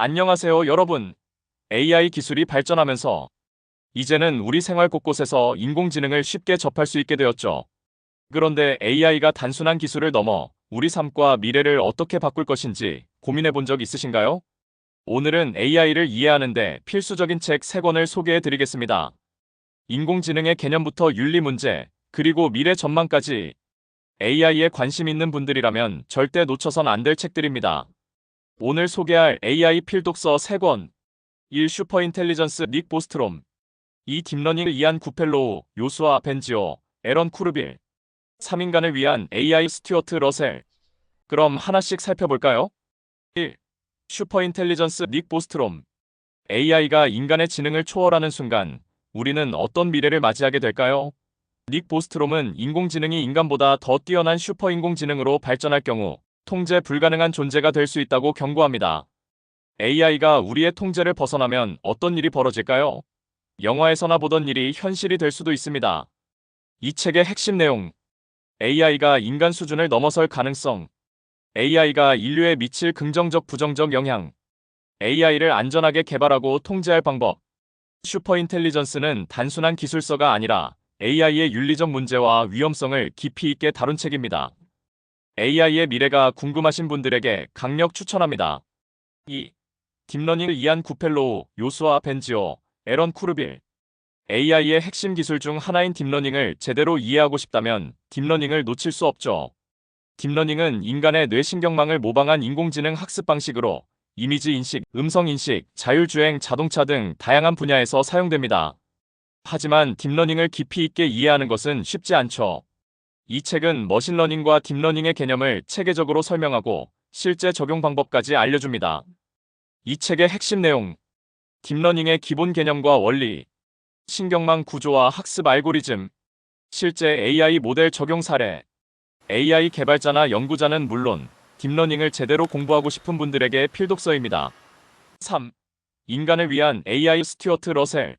안녕하세요, 여러분. AI 기술이 발전하면서 이제는 우리 생활 곳곳에서 인공지능을 쉽게 접할 수 있게 되었죠. 그런데 AI가 단순한 기술을 넘어 우리 삶과 미래를 어떻게 바꿀 것인지 고민해 본 적 있으신가요? 오늘은 AI를 이해하는데 필수적인 책 3권을 소개해 드리겠습니다. 인공지능의 개념부터 윤리 문제, 그리고 미래 전망까지 AI에 관심 있는 분들이라면 절대 놓쳐선 안 될 책들입니다. 오늘 소개할 AI 필독서 3권 1. 슈퍼인텔리전스 닉 보스트롬 2. 딥러닝을 위한 구펠로우, 요수아 벤지오, 에런 쿠르빌 3인간을 위한 AI 스튜어트 러셀 그럼 하나씩 살펴볼까요? 1. 슈퍼인텔리전스 닉 보스트롬 AI가 인간의 지능을 초월하는 순간 우리는 어떤 미래를 맞이하게 될까요? 닉 보스트롬은 인공지능이 인간보다 더 뛰어난 슈퍼인공지능으로 발전할 경우 통제 불가능한 존재가 될 수 있다고 경고합니다. AI가 우리의 통제를 벗어나면 어떤 일이 벌어질까요? 영화에서나 보던 일이 현실이 될 수도 있습니다. 이 책의 핵심 내용 AI가 인간 수준을 넘어설 가능성 AI가 인류에 미칠 긍정적 부정적 영향 AI를 안전하게 개발하고 통제할 방법 슈퍼인텔리전스는 단순한 기술서가 아니라 AI의 윤리적 문제와 위험성을 깊이 있게 다룬 책입니다. AI의 미래가 궁금하신 분들에게 강력 추천합니다. 2. 딥러닝을 이한 구펠로우, 요수아 벤지오, 에런 쿠르빌 AI의 핵심 기술 중 하나인 딥러닝을 제대로 이해하고 싶다면 딥러닝을 놓칠 수 없죠. 딥러닝은 인간의 뇌신경망을 모방한 인공지능 학습 방식으로 이미지 인식, 음성 인식, 자율주행 자동차 등 다양한 분야에서 사용됩니다. 하지만 딥러닝을 깊이 있게 이해하는 것은 쉽지 않죠. 이 책은 머신러닝과 딥러닝의 개념을 체계적으로 설명하고 실제 적용 방법까지 알려줍니다. 이 책의 핵심 내용 딥러닝의 기본 개념과 원리 신경망 구조와 학습 알고리즘 실제 AI 모델 적용 사례 AI 개발자나 연구자는 물론 딥러닝을 제대로 공부하고 싶은 분들에게 필독서입니다. 3. 인간을 위한 AI 스튜어트 러셀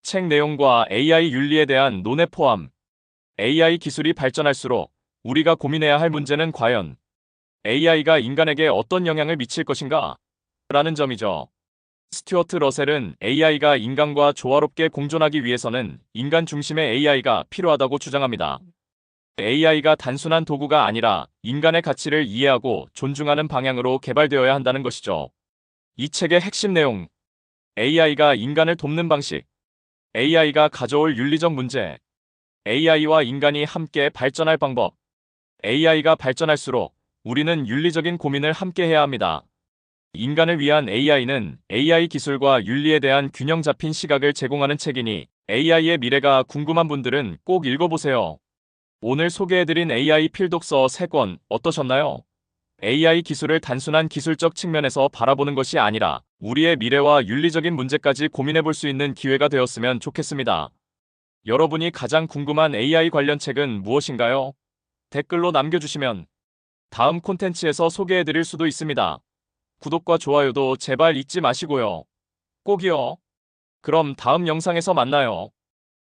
책 내용과 AI 윤리에 대한 논의 포함 AI 기술이 발전할수록 우리가 고민해야 할 문제는 과연 AI가 인간에게 어떤 영향을 미칠 것인가? 라는 점이죠. 스튜어트 러셀은 AI가 인간과 조화롭게 공존하기 위해서는 인간 중심의 AI가 필요하다고 주장합니다. AI가 단순한 도구가 아니라 인간의 가치를 이해하고 존중하는 방향으로 개발되어야 한다는 것이죠. 이 책의 핵심 내용 AI가 인간을 돕는 방식 AI가 가져올 윤리적 문제 AI와 인간이 함께 발전할 방법 AI가 발전할수록 우리는 윤리적인 고민을 함께 해야 합니다. 인간을 위한 AI는 AI 기술과 윤리에 대한 균형 잡힌 시각을 제공하는 책이니 AI의 미래가 궁금한 분들은 꼭 읽어보세요. 오늘 소개해드린 AI 필독서 3권 어떠셨나요? AI 기술을 단순한 기술적 측면에서 바라보는 것이 아니라 우리의 미래와 윤리적인 문제까지 고민해볼 수 있는 기회가 되었으면 좋겠습니다. 여러분이 가장 궁금한 AI 관련 책은 무엇인가요? 댓글로 남겨주시면 다음 콘텐츠에서 소개해드릴 수도 있습니다. 구독과 좋아요도 제발 잊지 마시고요. 꼭이요. 그럼 다음 영상에서 만나요.